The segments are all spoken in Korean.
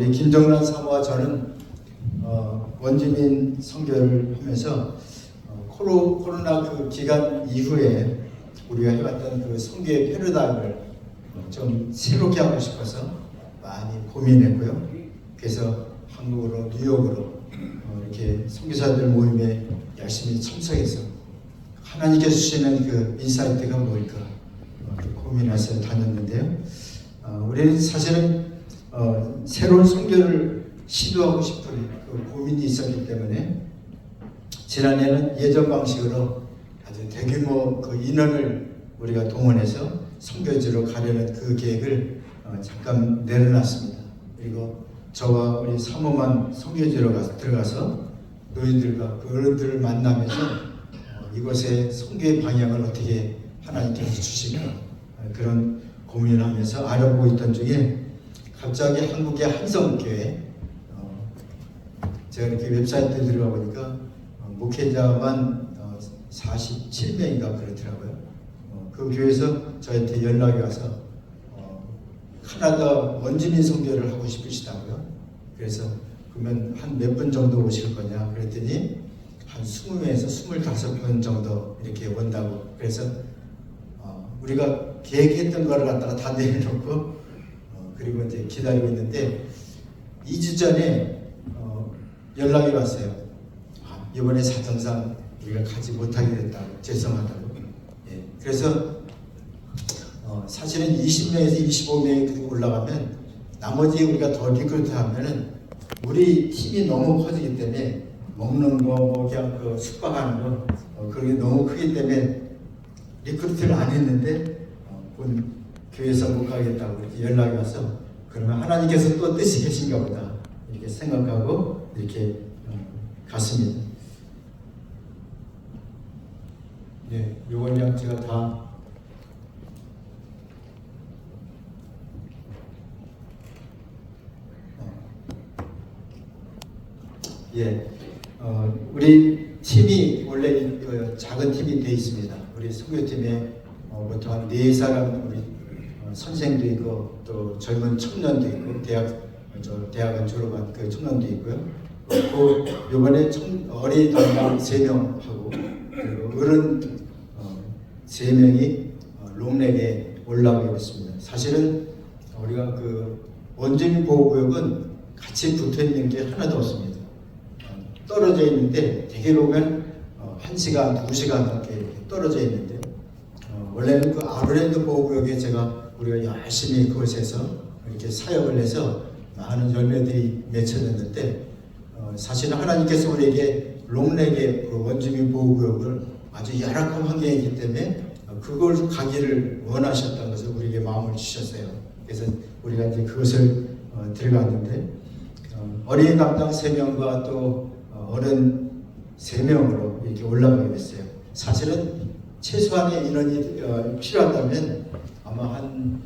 우리 김정란 사모와 저는 어, 원주민 선교를 하면서 어, 코로, 코로나 그 기간 이후에 우리가 해왔던 그 선교의 패러다임을 어, 좀 새롭게 하고 싶어서 많이 고민했고요. 그래서 한국으로 뉴욕으로 어, 이렇게 선교사들 모임에 열심히 참석해서 하나님께서 주시는 그 인사이트가 뭘까 어, 고민해서 다녔는데요. 어, 우리는 사실은 어, 새로운 선교를 시도하고 싶은 그 고민이 있었기 때문에 지난해는 예전 방식으로 아주 대규모 그 인원을 우리가 동원해서 선교지로 가려는 그 계획을 어, 잠깐 내려놨습니다. 그리고 저와 우리 사모만 선교지로 가서 들어가서 노인들과 그 어른들을 만나면서 어, 이곳의 선교의 방향을 어떻게 하나님께서 주시나 어, 그런 고민을 하면서 알아보고 있던 중에 갑자기 한국의 한성교회 어, 제가 이렇게 웹사이트에 들어가 보니까 어, 목회자만 어, 47명인가 그렇더라고요. 어, 그 교회에서 저한테 연락이 와서 어, 카나다 원주민 선교를 하고 싶으시다고요. 그래서 그러면 한 몇 분 정도 오실 거냐 그랬더니 한 20명에서 25분 정도 이렇게 온다고 그래서 어, 우리가 계획했던 거를 갖다가 다 내려놓고 어, 그리고 이제 기다리고 있는데 2주 전에 어, 연락이 왔어요. 아, 이번에 사정상 우리가 가지 못하게 됐다고 죄송하다고. 예, 그래서 어, 사실은 20명에서 25명이 올라가면 나머지 우리가 더 리크루트 하면은 우리 팀이 너무 커지기 때문에 먹는 거, 뭐 그냥 그 숙박하는 거 어, 그게 너무 크기 때문에 리크루트를 안 했는데 어, 본 교회에서 못 가겠다고 이렇게 연락이 와서 그러면 하나님께서 또 뜻이 계신가 보다 이렇게 생각하고 이렇게 어, 갔습니다. 네, 요건 그냥 제가 다 예, 어, 우리 팀이 원래 그 작은 팀이 돼 있습니다. 우리 선교팀에 어, 보통 한 네 사람 우리 어, 선생도 있고 또 젊은 청년도 있고 대학 어, 저 대학원 졸업한 그 청년도 있고요. 그 이번에 청, 어린 담당 세 명하고 그리고 어른 어, 세 명이 어, 롱렉에 올라오게 됐습니다. 사실은 우리가 그 원주민 보호구역은 같이 붙어 있는 게 하나도 없습니다. 어, 떨어져 있는데 대개 보면 어, 한 시간, 두 시간밖에 이렇게 떨어져 있는데 어, 원래는 그 아르랜드 보호구역에 제가 우리가 열심히 그곳에서 이렇게 사역을 해서 많은 열매들이 맺혀졌는데 어, 사실은 하나님께서 우리에게 롱렉의 그 원주민 보호구역을 아주 열악한 환경이기 때문에 어, 그걸 가기를 원하셨다는 것을 우리에게 마음을 주셨어요. 그래서 우리가 이제 그것을 어, 들어갔는데 어, 어린이 담당 3명과 또 어, 어른 3명으로 이렇게 올라가게 됐어요. 사실은 최소한의 인원이 어, 필요하다면 아마 한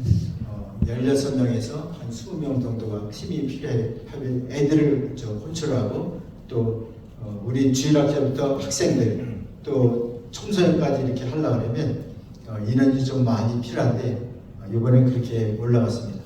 어, 16명에서 한 20명 정도가 팀이 필요해 하면 애들을 저 호출하고 또 어, 우리 주일학교부터 학생들 또 청소년까지 이렇게 하려고 그러면 어, 인원이 좀 많이 필요한데 어, 이번에 그렇게 올라갔습니다.